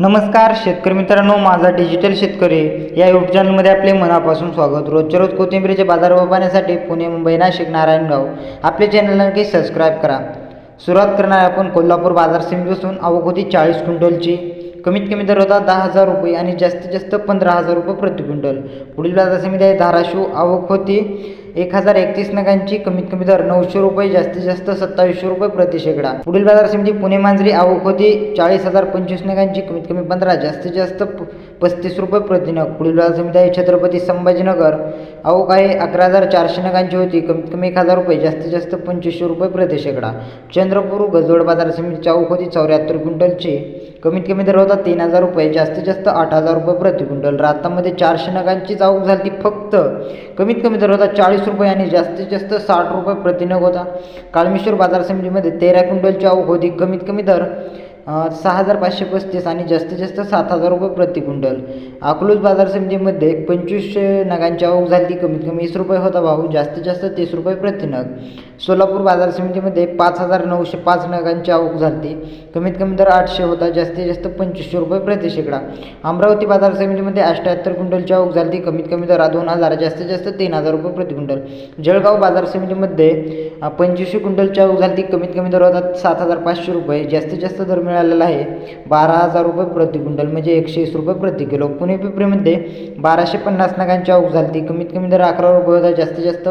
नमस्कार शेतकरी मित्रांनो माझा डिजिटल शेतकरी या यूट्यूब चॅनलमध्ये आपले मनापासून स्वागत. रोजच्या रोज कोथिंबीरीचे बाजारभाव पाहण्यासाठी पुणे मुंबई नाशिक नारायणगाव. आपले चॅनल नक्की सबस्क्राईब करा. सुरुवात करणार आपण कोल्हापूर बाजार समितीपासून आवक होती चाळीस क्विंटलची. कमीत कमी दर होता दहा हजार रुपये आणि जास्तीत जास्त पंधरा हजार रुपये प्रति क्विंटल. पुढील बाजार समिती आहे धाराशिव. आवक होती एक हजार एकतीस नगांची. कमीत कमी दर नऊशे रुपये जास्तीत जास्त सत्तावीसशे रुपये प्रति शेकडा. पुढील बाजार समिती पुणे मांजरी. आवक होती चाळीस हजार पंचवीस नगांची. कमीत कमी पंधरा जास्तीत जास्त प- पस्तीस रुपये प्रति नग. पुढील बाजार समिती आहे छत्रपती संभाजीनगर. आवक आहे अकरा हजार चारशे नगांची होती. कमीत कमी एक हजार रुपये. जास्तीत जास्त पंचवीसशे रुपये प्रति शेकडा चंद्रपूर गजोड बाजार समितीची आवक होती चौऱ्याहत्तर क्विंटलची. कमीत कमी दर होता तीन हजार रुपये. जास्तीत जास्त आठ हजार रुपये प्रति क्विंटल. रातामध्ये चारशे नगांचीच आवक झाली फक्त. कमीत कमी दर होता चाळीस रुपये आणि जास्तीत जास्त साठ रुपये प्रति नग होता. काळमेश्वर बाजार समितीमध्ये तेरा क्विंटलची आवक होती. कमीत कमी दर सहा हजार पाचशे पस्तीस आणि जास्तीत जास्त सात हजार रुपये प्रति क्विंटल. अकलूज बाजार समितीमध्ये पंचवीसशे नगांची आवक झाली कमीत कमी वीस रुपये होता भाऊ जास्तीत जास्त तीस रुपये प्रति नग. सोलापूर बाजार समितीमध्ये पाच हजार नऊशे पाच नगांची आवक झाली कमीत कमी दर आठशे होता जास्तीत जास्त पंचवीसशे रुपये प्रति शेकडा. अमरावती बाजार समितीमध्ये अष्ट्याहत्तर क्विंटलची आवक झाली कमीत कमी दर दोन हजार जास्तीत जास्त तीन हजार रुपये प्रति क्विंटल. जळगाव बाजार समितीमध्ये पंचवीसशे क्विंटलची आवक झाली कमीत कमी दर होता सात हजार पाचशे रुपये जास्तीत जास्त दर मिळालेला आहे बारा हजार रुपये प्रति क्विंटल म्हणजे एकशे वीस रुपये प्रति किलो. पुणे पिपरीमध्ये बाराशे पन्नास नगांची आवक झाली कमीत कमी दर अकरा रुपये होता जास्तीत जास्त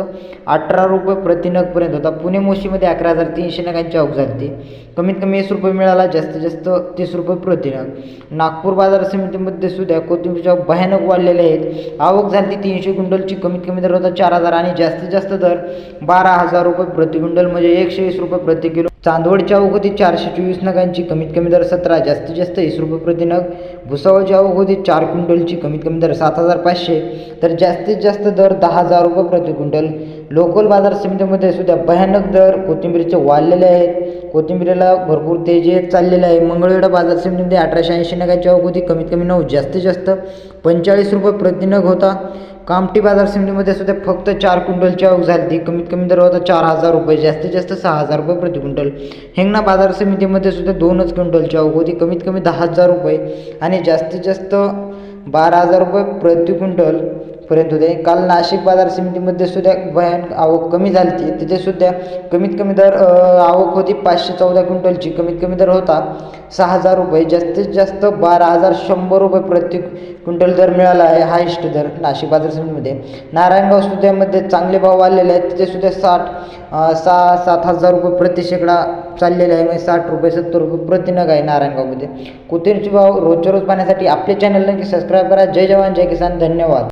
अठरा रुपये प्रति नगपर्यंत होता. पुणे मोशीमध्ये अकरा हजार तीनशे नगांची आवक झाली कमीत कमी वीस रुपये मिळाला जास्तीत जास्त तीस रुपये प्रतिनग नागपूर बाजार समितीमध्ये सुद्धा कोथिंबीरच्या भयानक वाढलेले आहेत आवक झाली तीनशे क्विंटलची कमीत कमी दर होता चार हजार आणि जास्तीत जास्त दर बारा हजार रुपये प्रति क्विंटल म्हणजे एकशे वीस रुपये प्रति किलो. चांदवडच्या आवक चारशे चोवीस नगांची कमीत कमी दर सतरा जास्तीत जास्त वीस रुपये प्रति नग. भुसावळची चार क्विंटलची कमीत कमी दर सात हजार पाचशे तर जास्तीत जास्त दर दहा हजार रुपये प्रति क्विंटल लोकल बाजार समितीमध्ये सुद्धा भयानक दर कोथिंबीरचे वाढलेले आहेत. कोथिंबीरीला भरपूर तेजी येत चाललेलं आहे. मंगळवेढा बाजार समितीमध्ये अठराशे ऐंशी नगाची आवक कमीत कमी नऊ जास्तीत जास्त पंचेचाळीस रुपये प्रति नग होता. कामठी बाजार समितीमध्ये सुद्धा फक्त चार क्विंटलची आवक झाली ती कमीत कमी दर होता चार हजार रुपये जास्तीत जास्त सहा हजार रुपये प्रति क्विंटल. हिंगणा बाजार समितीमध्ये सुद्धा दोनच क्विंटलची आवक होती. कमीत कमी दहा हजार रुपये आणि जास्तीत जास्त बारा हजार रुपये प्रति क्विंटल पर्यंत होते. काल नाशिक बाजार समितीमध्ये सुद्धा भयानक आवक कमी झाली होती तिथे सुद्धा कमीत कमी दर आवक होती. पाचशे चौदा क्विंटलची. कमीत कमी दर होता. सहा हजार रुपये. जास्तीत जास्त बारा हजार शंभर रुपये प्रति क्विंटल दर मिळाला आहे. हायेस्ट दर नाशिक बाजार समितीमध्ये. नारायणगाव सुद्धामध्ये चांगले भाव वाढलेले आहेत. तिथे सुद्धा साठ सहा सात हजार रुपये प्रति शेकडा चाललेले आहे. म्हणजे साठ रुपये सत्तर रुपये प्रति नग आहे नारायणगावमध्ये. कोथिंबीरचे भाव रोजच्या रोज पाहण्यासाठी आपले चॅनल नक्की सबस्क्राईब करा. जय जवान जय किसान. धन्यवाद.